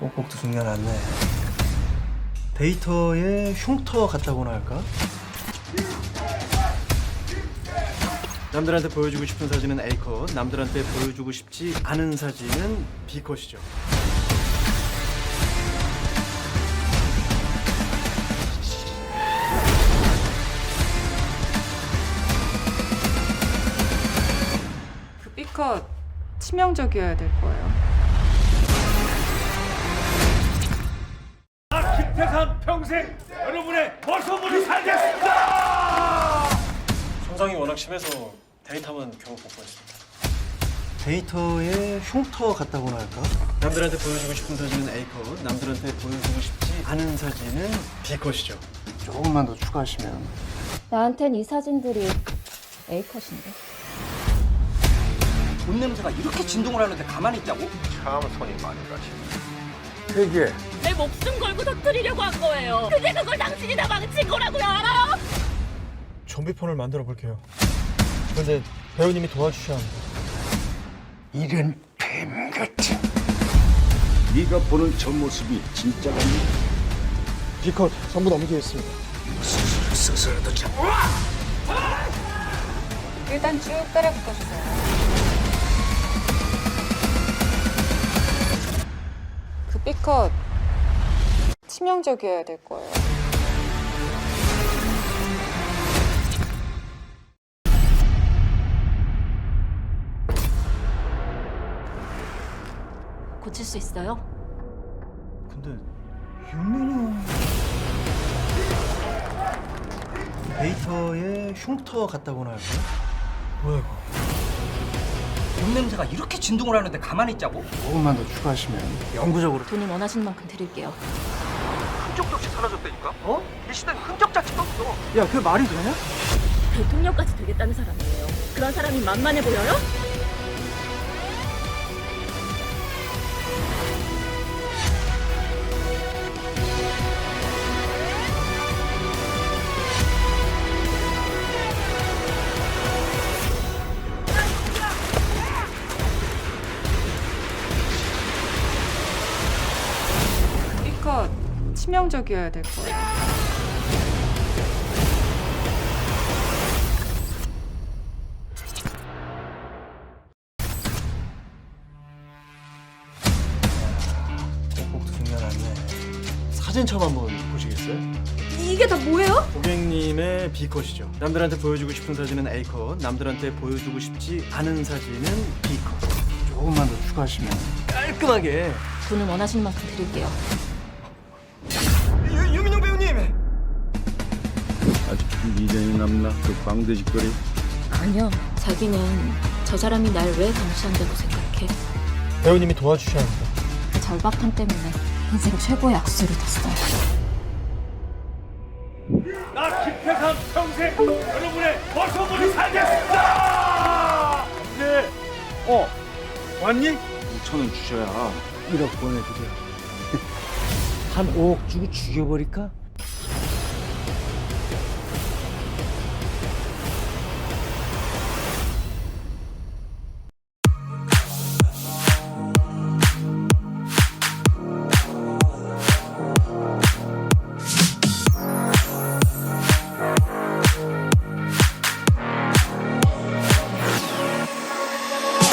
꼭꼭도 숨겨놨네. 데이터에 흉터 같다고나 할까? 남들한테 보여주고 싶은 사진은 A컷, 남들한테 보여주고 싶지 않은 사진은 B컷이죠. 그 B컷 치명적이어야 될 거예요. 태삼 평생 여러분의 모습으로 살겠습니다. 손상이 워낙 심해서 데이터만 겨우 복구했습니다. 데이터에 흉터 같다고나 할까? 남들한테 보여주고 싶은 사진은 A컷, 남들한테 보여주고 싶지 않은 사진은 B컷이죠. 조금만 더 추가하시면 나한텐 이 사진들이 A컷인데. 옷 냄새가 이렇게 진동을 하는데 가만히 있자고? 대 기해. 내 목숨 걸고 터뜨리려고 한 거예요. 근데 그걸 당신이 다 망친 거라고요, 알아요? 좀비폰을 만들어 볼게요. 그런데 배우님이 도와주셔야 합니다. 이런 뱀 같은. 네가 보는 저 모습이 진짜 같니? B컷 전부 넘기겠습니다. 스스로도 참. 일단 쭉 때려 붙어주세요. 그 B컷 치명적이어야 될 거예요. 고칠 수 있어요? 근데 윤민이 데이터에 흉터 같다고나 할까? 뭐야 이거? 옷 냄새가 이렇게 진동을 하는데 가만히 있자고? 조금만 더 추가하시면 영구적으로 돈은 원하시는 만큼 드릴게요. 흔적도 없이 사라졌다니까? 어? 이 시대는 흔적 자체가 없어. 야 그게 말이 되냐? 대통령까지 되겠다는 사람이에요. 그런 사람이 만만해 보여요? 치명적이어야 될 거예요. 사진첩 한번 보시겠어요? 이게 다 뭐예요? 고객님의 B컷이죠. 남들한테 보여주고 싶은 사진은 A컷, 남들한테 보여주고 싶지 않은 사진은 B컷. 조금만 더 추가하시면 깔끔하게. 돈은 원하시는 만큼 드릴게요. 남나 그 광대짓거리. 아니요. 자기는 저 사람이 날 왜 감시한다고 생각해? 배우님이 도와주셔야 합니다. 그 절박함 때문에 인생 최고의 악수를 뒀어요. 나 김태삼 평생 여러분의 모습으로 살겠습니다. 네. 어. 왔니? 5천 원 주셔야 1억 보내드려. 한 5억 주고 죽여버릴까?